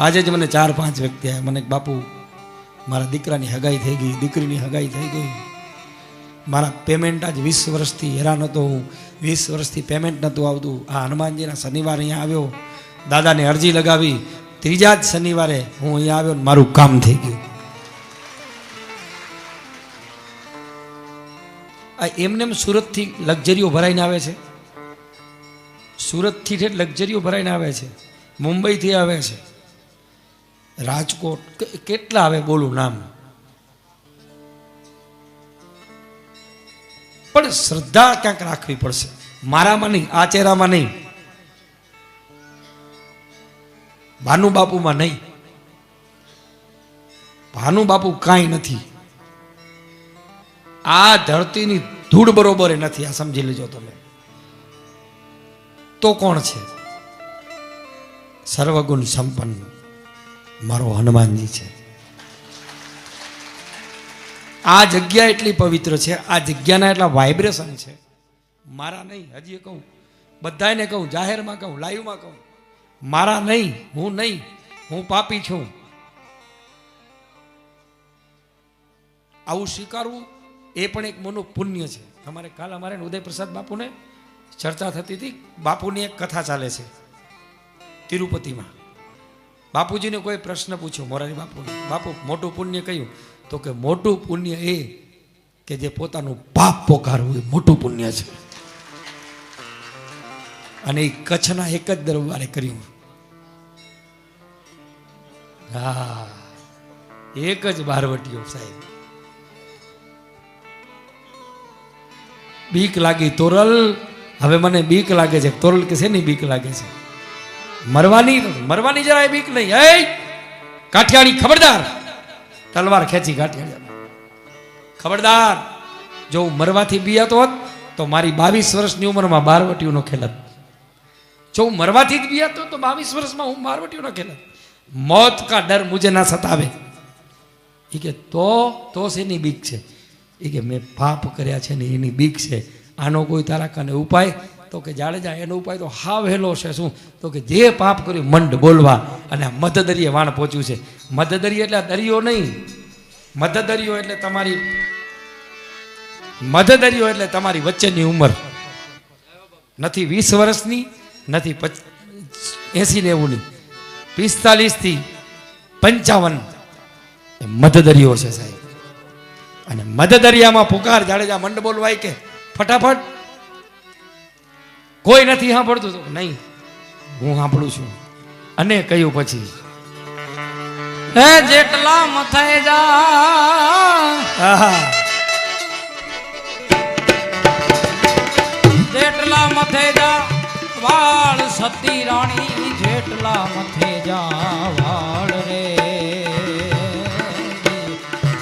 આજે જ મને ચાર પાંચ વ્યક્તિ આવ્યા મને બાપુ, મારા દીકરાની હગાઈ થઈ ગઈ, દીકરીની હગાઈ થઈ ગઈ. મારા પેમેન્ટ આજ વીસ વર્ષથી હેરાન હતો હું. વીસ વર્ષથી પેમેન્ટ નહોતું આવતું. આ હનુમાનજીના શનિવાર અહીંયા આવ્યો. દાદાને અરજી લગાવી. ત્રીજા જ શનિવારે હું અહીંયા આવ્યો ને મારું કામ થઈ ગયું. આ એમને એમ સુરતથી લક્ઝરીઓ ભરાઈને આવે છે. સુરતથી ઠેઠ લક્ઝરીઓ ભરાઈને આવે છે. મુંબઈથી આવે છે. રાજકોટ કેટલા આવે બોલું નામ? પણ શ્રદ્ધા ક્યાંક રાખવી પડશે. મારામાં નહીં આ ચહેરામાં નહીં. ભાનુ બાપુમાં નહીં. ભાનુ બાપુ કાંઈ નથી. આ ધરતીની ધૂળ બરોબર નથી, આ સમજી લેજો તમે. તો કોણ છે? સર્વગુણ સંપન્ન. મારો હનુમાનજી છે. આ જગ્યા એટલી પવિત્ર છે, આ જગ્યાના એટલા વાઇબ્રેશન છે. મારા નહીં હજી કહું. બધાને કહું, જાહેરમાં કહું, લાઈવમાં કહું. મારા નહીં, હું નહીં, હું પાપી છું. આવું સ્વીકારવું એ પણ એક મોનું પુણ્ય છે. અમારે કાલ અમારે ઉદયપ્રસાદ બાપુને ચર્ચા થતી હતી. બાપુની એક કથા ચાલે છે તિરુપતિમાં. બાપુજીને કોઈ પ્રશ્ન પૂછ્યો? મોરારી બાપુ બાપુ, મોટું પુણ્ય કયું? તો કે મોટું પુણ્ય એ કે જે પોતાનું પાપ પોકારવું એ મોટું પુણ્ય છે. અને એ કચ્છના એક જ દરબારે કર્યું. હા, એક જ બારવટીઓ સાહેબ. બીક લાગી તોરલ. હવે મને બીક લાગે છે. તોરલ કે છે ને બીક લાગે છે? મરવાની મરવાની જરાય બીક નહીં. એ કાઠિયાણી ખબરદાર. તલવાર ખેંચી કાઠિયાડી ખબરદાર, જો હું મરવાથી બિયાતો હોત, તો મારી બાવીસ વર્ષની ઉંમરમાં બારવટીઓનો ખેલત. જો હું મરવાથી જ બિયાતો તો બાવીસ વર્ષમાં હું બારવટીઓનો ખેલત. મોત કા ડર મુજે ના સતાવે. એ કે, તો તો શેની બીક છે? એ કે, મેં પાપ કર્યા છે ને એની બીક છે. આનો કોઈ તારા કને ઉપાય તો કે જાડેજા, એનો ઉપાય તો હાવ હેલો છે. શું? તો કે જે પાપ કર્યું, મંડ બોલવા. અને આ મધદરીએ વાણ પહોંચ્યું છે. મધદરી એટલે દરિયો નહીં. મધદરિયો એટલે તમારી, મધદરિયો એટલે તમારી વચ્ચેની ઉંમર. નથી વીસ વર્ષની, નથી એસી નેવુંની પિસ્તાલીસથી પંચાવન એ મધદરિયો છે સાહેબ. અને મધદરિયામાં પુકાર જાડેજા મંડ બોલવાય કે ફટાફટ. કોઈ નથી સાંભળતું તો નહીં હું સાંભળું છું. અને કહ્યું પછી હે જેટલા મથાય જા. જેટલા મથે જા વાળ સતી રાણી જેટલા મથે જા વાળ રે.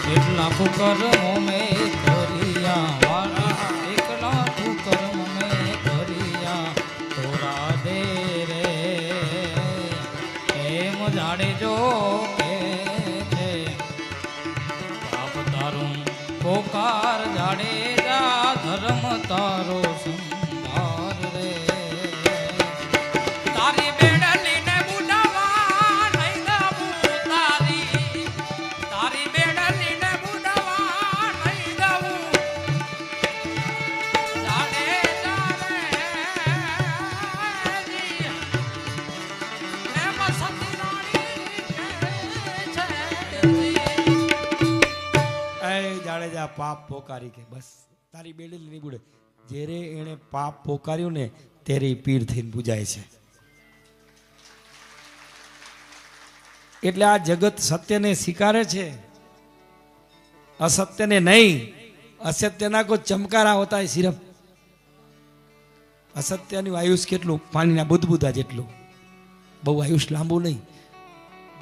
જેટલા કુકર્મો તારો સંભાર રે. તારી બેડલીને બુડાવા છે. એ જાડેજા, પાપ પોકારી કે બસ. તારી બેડલી નહીં બુડે જ્યારે એણે પાપ પોકાર્યું ને, ત્યારે પીર થઈને પૂજાય છે. એટલે આ જગત સત્યને સ્વીકારે છે, અસત્યને નહીં, અસત્યના કોઈ ચમકારા હોતા હે અસત્યનું આયુષ કેટલું? પાણીના બુદબુદા જેટલું. બહુ આયુષ લાંબુ નહીં,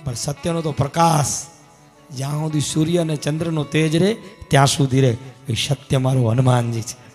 પણ સત્યનો તો પ્રકાશ. જ્યાં સુધી સૂર્ય અને ચંદ્રનો તેજ રહે, ત્યાં સુધી રહે. એ સત્ય મારું હનુમાનજી છે.